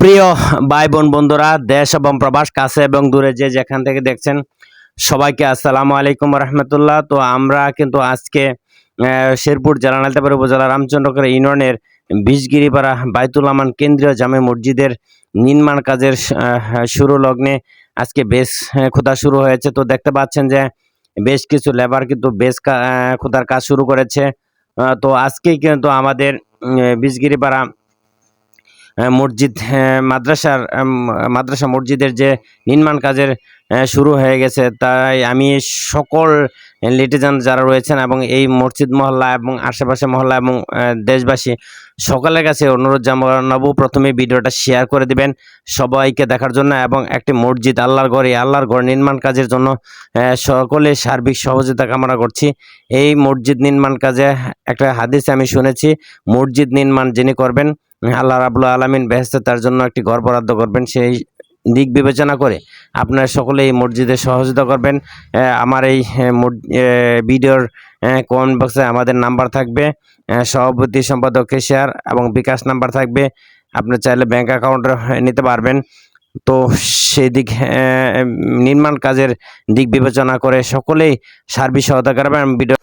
প্রিয় ভাই বোন বন্ধুরা, দেশ এবং প্রবাস কাছে এবং দূরে যে যেখান থেকে দেখছেন, সবাইকে আসসালামু আলাইকুম রহমতুল্লাহ। তো আমরা কিন্তু আজকে শেরপুর জেলা নালতাবাড়ি উপজেলা রামচন্দ্রকর ইউনিয়নের বিষগিরিপাড়া বাইতুল আমান কেন্দ্রীয় জামে মসজিদের নির্মাণ কাজের শুরু লগ্নে আজকে বেশ খোদা শুরু হয়েছে। তো দেখতে পাচ্ছেন যে বেশ কিছু লেবার কিন্তু বেশ খোদার কাজ শুরু করেছে। তো আজকেই কিন্তু আমাদের বিষগিরিপাড়া মসজিদ মাদ্রাসার মাদ্রাসা মসজিদের যে নির্মাণ কাজের শুরু হয়ে গেছে, তাই আমি সকল লিটিজান যারা রয়েছেন এবং এই মসজিদ মহল্লা এবং আশেপাশে মহল্লা এবং দেশবাসী সকলের কাছে অনুরোধ জানাব, প্রথমে ভিডিওটা শেয়ার করে দিবেন সবাইকে দেখার জন্য এবং একটি মসজিদ আল্লাহর ঘরে আল্লাহর ঘর নির্মাণ কাজের জন্য সকলে সার্বিক সহযোগিতা কামনা করছি। এই মসজিদ নির্মাণ কাজে একটা হাদিস আমি শুনেছি, মসজিদ নির্মাণ যিনি করবেন আল্লাহ রাবুল আলমিন বেহেস্তে তার জন্য একটি ঘর বরাদ্দ করবেন, সেই দিক বিবেচনা করে আপনারা সকলে এই মসজিদে সহযোগিতা করবেন। আমার এই ভিডিওর কমেন্ট বক্সে আমাদের নাম্বার থাকবে। সভাপতি সম্পাদক শেয়ার এবং বিকাশ নাম্বার থাকবে। আপনি চাইলে ব্যাঙ্ক অ্যাকাউন্ট নিতে পারবেন। তো সেই দিক নির্মাণ কাজের দিক বিবেচনা করে সকলেই সার্বিক সহায়তা করবেন। ভিডিও